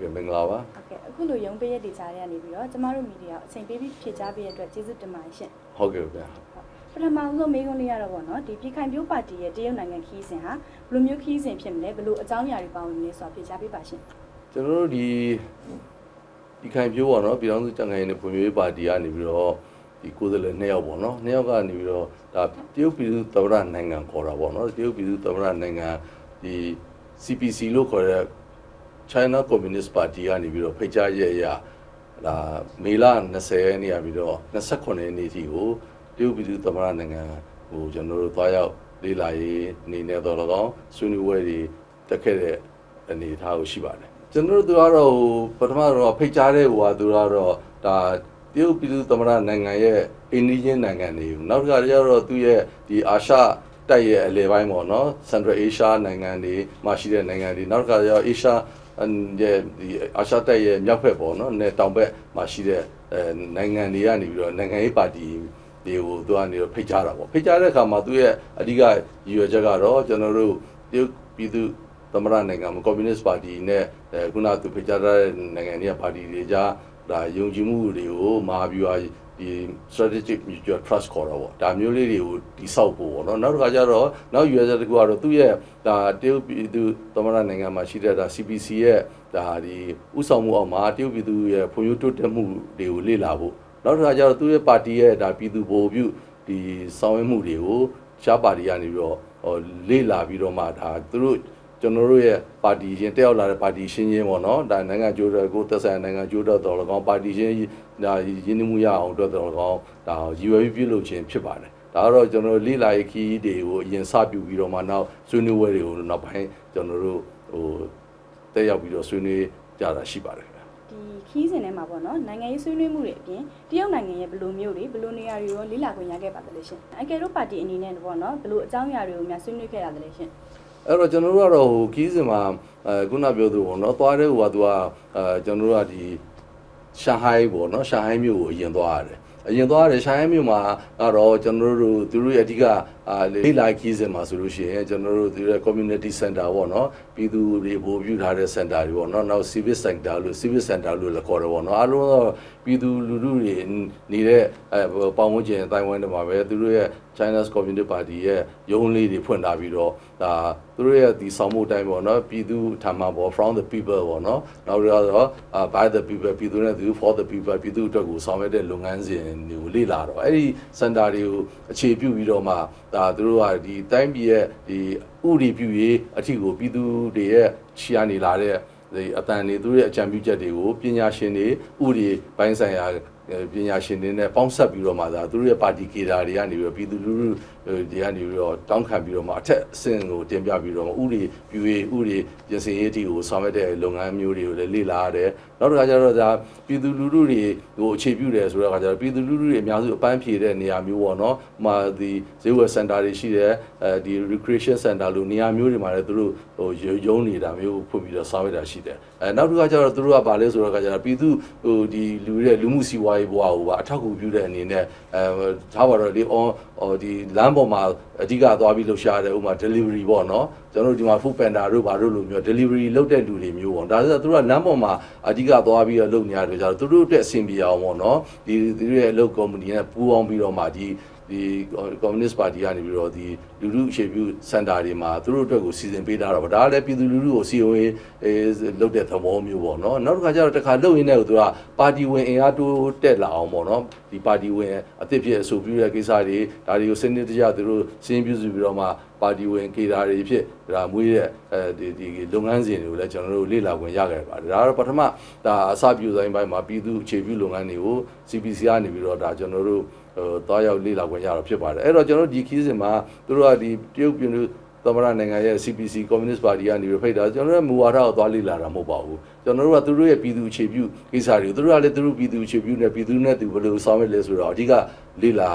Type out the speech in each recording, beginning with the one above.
ကဲ့မင်္ဂလာပါဟုတ်ကဲ့အခုလိုရုံးပေးရတဲ့ကြားရနေပြီးတော့ကျမတို့မီဒီယာအချိန်ပေးပြီးဖြေကြားပေးရတဲ့အတွက်ကျေးဇူးတင်ပါတယ်ရှင်ဟုတ်ကဲ့ဗျာပထမဆုံးမေးခွန်းလေးရတော့ဗောနော်ဒီပြည်ခိုင်ပြိုးပါတီရဲ့တရုတ်နိုင်ငံခီးစဉ်ဟာဘယ်လိုမျိုးခီးစဉ်ဖြစ်မလဲဘယ်လိုအကြောင်းအရာတွေပါဝင်လဲဆိုတာဖြေကြားပေးပါရှင်ကျွန်တော်တို့ဒီဒီခိုင်ပြိုးပေါ့နော်ပြည်ထောင်စုကြံ့ခိုင်ရေးနဲ့ဖွံ့ဖြိုးရေးပါတီကနေပြီးတော့ဒီကိုယ်စားလှယ်နှစ်ယောက်ပေါ့နော်နှစ်ယောက်ကနေပြီးတော့ဒါတရုတ်ပြည်သူသမ္မတနိုင်ငံခေါ်တာပေါ့နော်တရုတ်ပြည်သူသမ္မတနိုင်ငံဒီ CPC လို့ခေါ်တဲ့ China Communist Party ကနေပြီးတော့ဖိတ်ကြားရက်အရဒါမေလ20ရက်နေ့ရပြီးတော့29ရက်နေ့ထိကိုတရုတ်ပြည်သူသမ္မတနိုင်ငံဟိုကျွန်တော်တို့သွားရောက်လေ့လာရေးအနေနဲ့တော့၎င်းဆွေးနွေးပွဲတွေတက်ခဲ့တဲ့အနေအထားကိုရှိပါတယ်ကျွန်တော်တို့ကတော့ဟိုပထမတော့ဖိတ်ကြားတဲ့ဟိုဟာသူကတော့ဒါတရုတ်ပြည်သူသမ္မတနိုင်ငံရဲ့အိန္ဒိယနိုင်ငံတွေနောက်တစ်ခါကျတော့သူ့ရဲ့ဒီအာရှတိုက်ရဲ့အလယ်ပိုင်းပေါ့နော် Central Asia နိုင်ငံတွေမှာရှိတဲ့နိုင်ငံတွေနောက်တစ်ခါကျတော့ Asia ရဲ့ ဒီအာရှတိုက်ရဲ့မြောက်ဘက်ပေါ့နော်နဲ့တောင်ဘက်မှာရှိတဲ့အဲနိုင်ငံတွေကနေပြီးတော့နိုင်ငံရေးပါတီတွေကိုသူကနေတော့ဖိတ်ကြားတာပေါ့ဖိတ်ကြားတဲ့အခါမှာသူရဲ့အဓိကရည်ရွယ်ချက်ကတော့ကျွန်တော်တို့တရုတ်ပြည်သူသမ္မတနိုင်ငံကွန်မြူနစ်ပါတီနဲ့အဲခုနသူဖိတ်ကြားတဲ့နိုင်ငံတွေကပါတီတွေကြားဒါယုံကြည်မှုတွေကိုမဟာဗျူဟာ ဒီ strategic mutual trust ခေါ်တော့ဗောဒါမျိုးလေးတွေကိုတိဆောက်ဖို့ဗောနော်နောက်တစ်ခါကျတော့နောက် user တကူကတော့သူ့ရဲ့ဒါတရုတ်ပြည်သူသမ္မတနိုင်ငံမှာရှိတဲ့ဒါ CPC ရဲ့ဒါဒီဥဆောင်မှုအောက်မှာတရုတ်ပြည်သူရဲ့ဖွံ့ဖြိုးတိုးတက်မှုတွေကိုလေ့လာဖို့နောက်တစ်ခါကျတော့သူ့ရဲ့ပါတီရဲ့ဒါပြည်သူဗိုလ်ပြုဒီဆောင်ရွက်မှုတွေကိုရှားပါတီကနေပြီးတော့ဟိုလေ့လာပြီးတော့မှဒါသူတို့ ကျွန်တော်တို့ရဲ့ပါတီရှင်တက်ရောက်လာတဲ့ပါတီရှင်ချင်းပေါ့နော်ဒါနိုင်ငံကျိုးတော်ကိုသက်ဆိုင်နိုင်ငံကျိုးတော်တော်၎င်းပါတီရှင်ဒါရင်းနှီးမှုရအောင်အတွက်တော်၎င်းဒါရည်ရွယ်ပြီးပြုလုပ်ခြင်းဖြစ်ပါတယ်ဒါကတော့ကျွန်တော်တို့လိလာရေးခီးတွေကိုအရင်စပြုပြီးတော့မှနောက်ဆွေးနွေးပွဲတွေကိုနောက်ပိုင်းကျွန်တော်တို့ဟိုတက်ရောက်ပြီးတော့ဆွေးနွေးကြတာရှိပါတယ်ခင်ဗျာဒီခီးစဉ်ထဲမှာဗောနော်နိုင်ငံရေးဆွေးနွေးမှုတွေအပြင်တရုတ်နိုင်ငံရဲ့ဘယ်လိုမျိုးတွေဘယ်လိုနေရာတွေရောလေးလာခွင့်ရခဲ့ပါသလဲရှင်အကယ်တို့ပါတီအနေနဲ့ဗောနော်ဘယ်လိုအကြောင်းအရာတွေကိုများဆွေးနွေးခဲ့ရသလဲရှင် အဲ့တော့ကျွန်တော်တို့ကတော့ဟိုခီးစဉ်မှာအဲခုနပြောသူပေါ့နော်သွားတဲ့ဟိုကသူကအဲကျွန်တော်တို့ကဒီရှန်ဟိုင်းပေါ့နော်ရှန်ဟိုင်းမြို့ကိုအရင်သွားရတယ်အရင်သွားရတယ်ရှန်ဟိုင်းမြို့မှာကတော့ကျွန်တော်တို့သူတို့ရဲ့အဓိကအာလေးလာခီးစဉ်မှာဆိုလို့ရှိရင်ကျွန်တော်တို့သူရဲ့ community center ပေါ့နော်ပြည်သူတွေပို့ပြုထားတဲ့ center တွေပေါ့နော်နောက် civic center လို့ civic center လို့လည်းခေါ်တယ်ပေါ့နော်အားလုံးတော့ ပြည်သူလူထုတွေနေတဲ့အဲပတ်ဝန်းကျင်အတိုင်းဝိုင်းတွေမှာပဲသူတို့ရဲ့ China's Communist Party ရဲ့ရုံးလေးတွေဖွင့်ထားပြီးတော့ဒါသူတို့ရဲ့ဒီဆောင်မှုအတိုင်းပေါ့နော်ပြည်သူထံမှာပေါ့ from the people ပေါ့နော်နောက်ပြီးတော့အာ by the people ပြည်သူနဲ့သူ for the people ပြည်သူအတွက်ကိုဆောင်ရွက်တဲ့လုပ်ငန်းစဉ်တွေကိုလေ့လာတော့အဲ့ဒီ center တွေကိုအခြေပြုပြီးတော့မှဒါသူတို့ကဒီတိုင်းပြည်ရဲ့ဒီဥရီပြုရေးအထီကိုပြည်သူတွေရဲ့ချီကနေလာတဲ့ ဒီအတန်တွေသူတို့ရဲ့အကြံပြုချက်တွေကိုပညာရှင်တွေဥရီပိုင်းဆိုင်ရာပညာရှင်တွေနဲ့ပေါင်းဆက်ပြီးတော့မှဒါသူတို့ရဲ့ပါတီကေတာတွေကနေပြီးတော့ပြည်သူလူထု တွေကနေပြီးတော့တောင်းခံပြီးတော့မှအထက်အဆင့်ကိုတင်ပြပြီးတော့မှဥရီပြူရေးဥရီပြင်ဆင်ရေးအထိကိုဆောင်ရွက်တဲ့လုပ်ငန်းမျိုးတွေကိုလည်းလေ့လာရတယ်နောက်တစ်ခါကျတော့ဒါပြည်သူလူထုတွေကိုအခြေပြုတယ်ဆိုတော့အခါကျတော့ပြည်သူလူထုတွေအများစုအပန်းဖြေတဲ့နေရာမျိုးပေါ့နော်။မှာဒီဈေးဝယ်စင်တာတွေရှိတယ်အဲဒီ recreation center လို့နေရာမျိုးတွေမှာလည်းသူတို့ဟိုရုံးနေတာမျိုးဖွင့်ပြီးတော့ဆောင်ရွက်တာရှိတယ်။အဲနောက်တစ်ခါကျတော့သူတို့ကဗာလဲဆိုတော့အခါကျတော့ပြည်သူဟိုဒီလူတွေလူမှုစီးပွားရေးဘဝကိုပါအထောက်အကူပြုတဲ့အနေနဲ့အဲထားပါတော့ဒီ on ဟိုဒီလမ်းပေါ်မှာအဓိကသွားပြီးလှူရှားတယ်ဥပမာ delivery ပေါ့နော်ကျွန်တော်တို့ဒီမှာ food panda တို့ဘာတို့လိုမျိုး delivery လုပ်တဲ့လူတွေမျိုးပေါ့ဒါဆိုတော့သူတို့ကလမ်းပေါ်မှာအဓိကသွားပြီးတော့လုပ်နေရတယ်ကြတော့သူတို့အတွက်အဆင်ပြေအောင်ပေါ့နော်ဒီသူတို့ရဲ့အလုပ် company နဲ့ပူးပေါင်းပြီးတော့မှဒီ ဒီ communist party ကနေပြီးတော့ဒီလူလူအခြေပြုစင်တာတွေမှာသူတို့အတွက်ကိုစီစဉ်ပေးထားတာပေါ့ဒါကလည်းပြည်သူလူထုကိုစီယုံရေးအဲလုပ်တဲ့သဘောမျိုးပေါ့နော်နောက်တစ်ခါကျတော့တစ်ခါလုပ်ရင်းနဲ့သူကပါတီဝင်အင်အားတိုးတက်လာအောင်ပေါ့နော်ဒီပါတီဝင်အသစ်ဖြစ်အဆိုပြုတဲ့ကိစ္စတွေဒါတွေကိုစနစ်တကျသူတို့စင်းပြုစုပြီးတော့မှပါတီဝင်ကေတာတွေဖြစ်ဒါမွေးတဲ့အဲဒီဒီလုပ်ငန်းစဉ်တွေကိုလည်းကျွန်တော်တို့လေ့လာခွင့်ရခဲ့ပါတယ်ဒါကတော့ပထမဒါအစပြုဆိုင်ပိုင်းမှာပြည်သူအခြေပြုလုပ်ငန်းတွေကို CPC ကနေပြီးတော့ဒါကျွန်တော်တို့ ဟိုတွားရောက်လေ့လာခွင့်ရတော့ဖြစ်ပါတယ်အဲ့တော့ကျွန်တော်တို့ဒီခီးစဉ်မှာသူတို့ကဒီတရုတ်ပြည်သူသမ္မတနိုင်ငံရဲ့ CPC Communist Party ကနေပြီးဖိတ်တာကျွန်တော်တို့မူဝါဒကိုသွားလေ့လာတာမဟုတ်ပါဘူး ကျွန်တော်တို့ကသူတို့ရဲ့ပြည်သူအခြေပြုကိစ္စတွေကိုသူတို့ကလည်းသူတို့ပြည်သူအခြေပြုနဲ့ပြည်သူနဲ့သူဘယ်လိုဆောင်ရွက်လဲဆိုတော့အဓိကလေ့လာ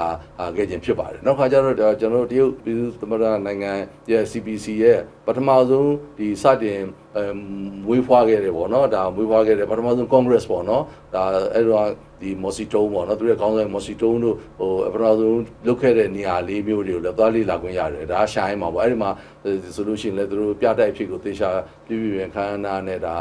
ခဲ့ခြင်းဖြစ်ပါတယ်နောက်ခါကျတော့ကျွန်တော်တို့တရုတ်ပြည်သူသမ္မတနိုင်ငံရဲ့ CPC ရဲ့ပထမဆုံးဒီစတင်အဲမွေးဖွားခဲ့တယ်ပေါ့နော်ဒါမွေးဖွားခဲ့တယ်ပထမဆုံး Congress ပေါ့နော်ဒါအဲ့တော့ဒီမော်စီတုံးပေါ့နော်သူရဲ့ခေါင်းဆောင်မော်စီတုံးတို့ဟိုအပထမဆုံးလုတ်ခဲ့တဲ့နေရာလေးမျိုးတွေကိုလည်းသွားလေ့လာခွင့်ရတယ်ဒါရှိုင်းမှာပေါ့အဲ့ဒီမှာဆိုလို့ရှိရင်လည်းသူတို့ပြတိုက်ဖြစ်ကိုသေချာပြပြပြန်ခန်းနာနဲ့ဒါ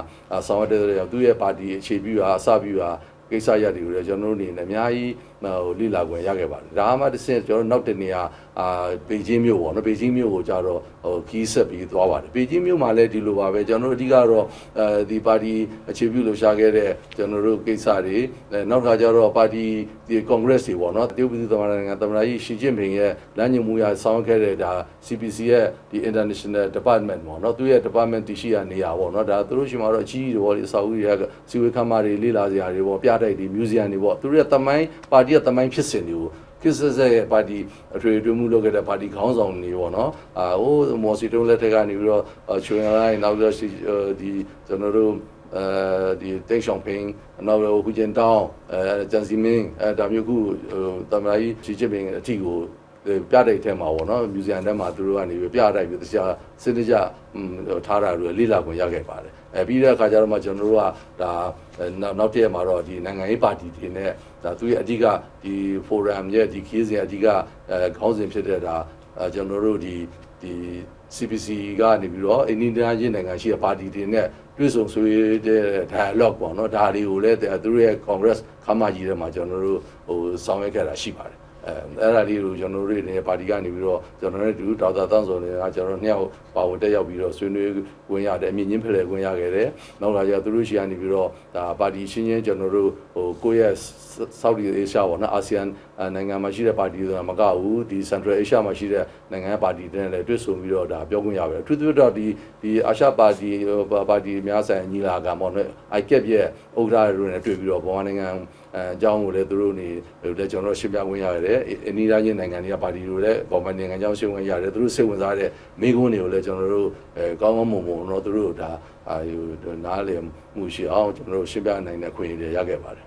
ဆောင်ရွက်တဲ့တဲ့ကြောင့်သူ့ရဲ့ပါတီအခြေပြုတာအစပြုတာကိစ္စရပ်တွေကိုလည်းကျွန်တော်တို့အနေနဲ့အများကြီးဟိုလိလာခွင့်ရခဲ့ပါတယ်ဒါမှတစ်ဆင့်ကျွန်တော်တို့နောက်တစ်နေရာအာပေကျင်းမြို့ပေါ့နော်ပေကျင်းမြို့ကိုကြတော့ဟိုခီးဆက်ပြီးသွားပါတယ်ပေကျင်းမြို့မှာလည်းဒီလိုပါပဲကျွန်တော်တို့အဓိကတော့အဲဒီပါတီအခြေပြုလှူရှားခဲ့တဲ့ကျွန်တော်တို့ကိစ္စတွေအဲနောက်တစ်ခါကျတော့ပါတီဒီကွန်ဂရက်တွေပေါ့နော်တရုတ်ပြည်သူ့သမ္မတနိုင်ငံသမ္မတကြီးရှီကျင့်ပင်ရဲ့လမ်းညွှန်မှုရဆောင်ရွက်ခဲ့တဲ့ဒါ CPC ရဲ့ဒီ international department ပေါ့နော်သူရဲ့ department တရှိရနေရပေါ့နော်ဒါသူတို့ရှိမှာတော့အကြီးကြီးတွေပေါ့ဒီအဆောက်အဦတွေကစီဝေခမ်းမတွေလေးလာစရာတွေပေါ့ပြတိုက်တွေ museum တွေပေါ့သူတို့ရဲ့တမိုင်းပါတီရဲ့တမိုင်းဖြစ်စဉ်တွေကို ခစ်ဆက်ဆက်ရဲ့ပါတီအထွေထွေမှုလုပ်ခဲ့တဲ့ပါတီခေါင်းဆောင်တွေပေါ့နော်အာဟိုမော်စီတုံးလက်ထက်ကနေပြီးတော့ချွေရိုင်းနောက်ပြီးတော့ဒီကျွန်တော်တို့အဲဒီတိတ်ဆောင်ပင်းနောက်တော့ဟူကျင်တောင်းအဲဂျန်စီမင်းအဲဒါမျိုးခုတမန်ကြီးချီချစ်ပင်အထီကို ပြတိုက်ထဲမှာပေါ့နော်မြူဇီယံထဲမှာသူတို့ကနေပြတိုက်ပြီးတရားစနစ်ကြထားတာတွေလိလာခွင့်ရခဲ့ပါတယ်အဲပြီးတဲ့အခါကျတော့မှကျွန်တော်တို့ကဒါနောက်တစ်ရက်မှာတော့ဒီနိုင်ငံရေးပါတီတွေနဲ့ဒါသူရဲ့အဓိကဒီ forum ရဲ့ဒီခီးစဉ်အဓိကအဲခေါင်းစဉ်ဖြစ်တဲ့ဒါကျွန်တော်တို့ဒီဒီ CPC ကနေပြီးတော့အိန္ဒိယချင်းနိုင်ငံရှိတဲ့ပါတီတွေနဲ့တွေ့ဆုံဆွေးတဲ့ dialogue ပေါ့နော်ဒါတွေကိုလည်းသူတို့ရဲ့ Congress ခမ်းမကြီးထဲမှာကျွန်တော်တို့ဟိုဆောင်ရွက်ခဲ့တာရှိပါတယ် အဲအဲ့ဒါလေးကိုကျွန်တော်တို့နေပါတီကနေပြီးတော့ကျွန်တော်တို့ဒူဒေါက်တာတန်းစောတွေကကျွန်တော်နှစ်ယောက်ပါဝင်တက်ရောက်ပြီးတော့ဆွေးနွေးဝင်ရတယ်အမြင့်ချင်းဖလှယ်ဝင်ရခဲ့တယ်နောက်လာကျသူတို့ရှိကနေပြီးတော့ဒါပါတီချင်းချင်းကျွန်တော်တို့ဟိုကိုယ့်ရဲ့ South Asia ပေါ့နော်အာဆီယံနိုင်ငံမှာရှိတဲ့ပါတီဆိုတာမကဘူးဒီ Central Asia မှာရှိတဲ့နိုင်ငံပါတီတွေနဲ့လည်းတွေ့ဆုံပြီးတော့ဒါပြောခွင့်ရပါတယ်အထူးသဖြင့်တော့ဒီဒီအာရှပါတီပါတီများဆိုင်ညီလာခံပေါ့နော် ICAP ရဲ့ဥက္ကဋ္ဌတွေနဲ့တွေ့ပြီးတော့ဗမာနိုင်ငံအဲအကြောင်းကိုလည်းသူတို့နေလည်းကျွန်တော်ရှင်းပြခွင့်ရတယ်အနီးသားချင်းနိုင်ငံတွေကပါတီတွေလည်းဗမာနိုင်ငံအကြောင်းရှင်းခွင့်ရတယ်သူတို့စိတ်ဝင်စားတဲ့မိကုန်းတွေကိုလည်းကျွန်တော်တို့အဲကောင်းကောင်းမွန်မွန်တော့သူတို့ဒါအာနားလည်မှုရှိအောင်ကျွန်တော်တို့ရှင်းပြနိုင်တဲ့ခွင့်ရရခဲ့ပါတယ်